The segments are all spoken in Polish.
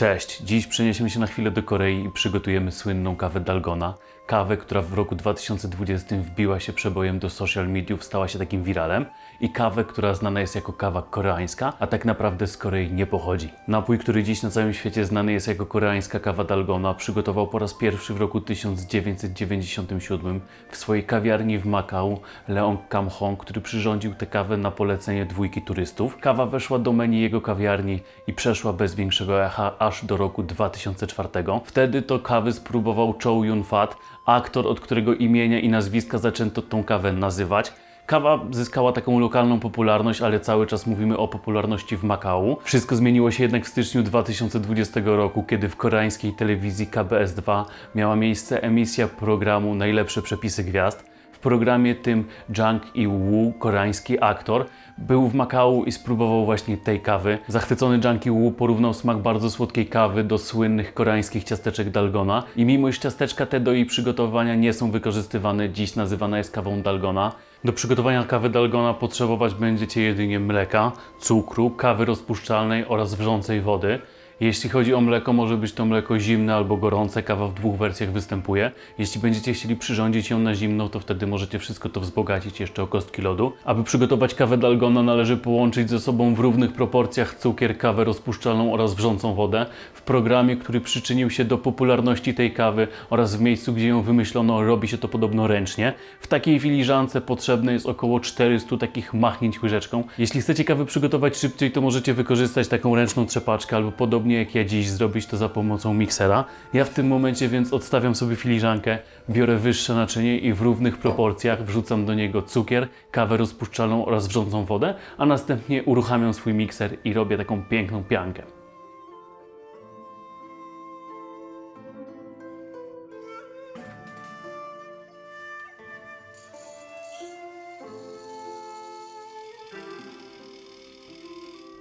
Cześć, dziś przeniesiemy się na chwilę do Korei i przygotujemy słynną kawę Dalgona. Kawę, która w roku 2020 wbiła się przebojem do social mediów, stała się takim wiralem. I kawę, która znana jest jako kawa koreańska, a tak naprawdę z Korei nie pochodzi. Napój, który dziś na całym świecie znany jest jako koreańska kawa Dalgona, przygotował po raz pierwszy w roku 1997 w swojej kawiarni w Makau Leong Kam Hong, który przyrządził tę kawę na polecenie dwójki turystów. Kawa weszła do menu jego kawiarni i przeszła bez większego echa aż do roku 2004. Wtedy to kawy spróbował Chow Yun Fat, aktor, od którego imienia i nazwiska zaczęto tą kawę nazywać. Kawa zyskała taką lokalną popularność, ale cały czas mówimy o popularności w Makau. Wszystko zmieniło się jednak w styczniu 2020 roku, kiedy w koreańskiej telewizji KBS2 miała miejsce emisja programu Najlepsze przepisy gwiazd. Programie tym Jang Il-woo, koreański aktor, był w Makau i spróbował właśnie tej kawy. Zachwycony Jang Il-woo porównał smak bardzo słodkiej kawy do słynnych koreańskich ciasteczek Dalgona i mimo iż ciasteczka te do jej przygotowania nie są wykorzystywane, dziś nazywana jest kawą Dalgona. Do przygotowania kawy Dalgona potrzebować będziecie jedynie mleka, cukru, kawy rozpuszczalnej oraz wrzącej wody. Jeśli chodzi o mleko, może być to mleko zimne albo gorące, kawa w dwóch wersjach występuje. Jeśli będziecie chcieli przyrządzić ją na zimno, to wtedy możecie wszystko to wzbogacić jeszcze o kostki lodu. Aby przygotować kawę dalgona, należy połączyć ze sobą w równych proporcjach cukier, kawę rozpuszczalną oraz wrzącą wodę. W programie, który przyczynił się do popularności tej kawy oraz w miejscu, gdzie ją wymyślono, robi się to podobno ręcznie. W takiej filiżance potrzebne jest około 400 takich machnięć łyżeczką. Jeśli chcecie kawę przygotować szybciej, to możecie wykorzystać taką ręczną trzepaczkę albo podobnie jak ja dziś zrobić to za pomocą miksera. Ja w tym momencie więc odstawiam sobie filiżankę, biorę wyższe naczynie i w równych proporcjach wrzucam do niego cukier, kawę rozpuszczalną oraz wrzącą wodę, a następnie uruchamiam swój mikser i robię taką piękną piankę.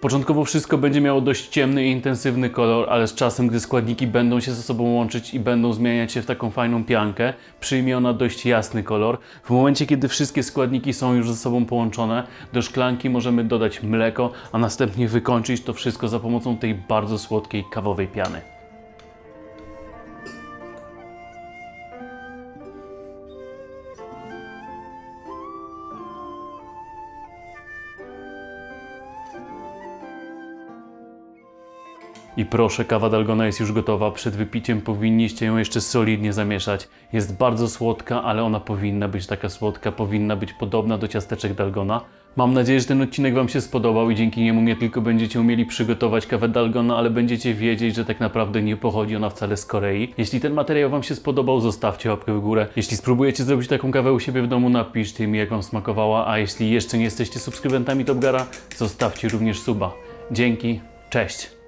Początkowo wszystko będzie miało dość ciemny i intensywny kolor, ale z czasem, gdy składniki będą się ze sobą łączyć i będą zmieniać się w taką fajną piankę, przyjmie ona dość jasny kolor. W momencie, kiedy wszystkie składniki są już ze sobą połączone, do szklanki możemy dodać mleko, a następnie wykończyć to wszystko za pomocą tej bardzo słodkiej kawowej piany. I proszę, kawa dalgona jest już gotowa. Przed wypiciem powinniście ją jeszcze solidnie zamieszać. Jest bardzo słodka, ale ona powinna być taka słodka, powinna być podobna do ciasteczek dalgona. Mam nadzieję, że ten odcinek Wam się spodobał i dzięki niemu nie tylko będziecie umieli przygotować kawę dalgona, ale będziecie wiedzieć, że tak naprawdę nie pochodzi ona wcale z Korei. Jeśli ten materiał Wam się spodobał, zostawcie łapkę w górę. Jeśli spróbujecie zrobić taką kawę u siebie w domu, napiszcie mi, jak Wam smakowała, a jeśli jeszcze nie jesteście subskrybentami Topgara, zostawcie również suba. Dzięki, cześć!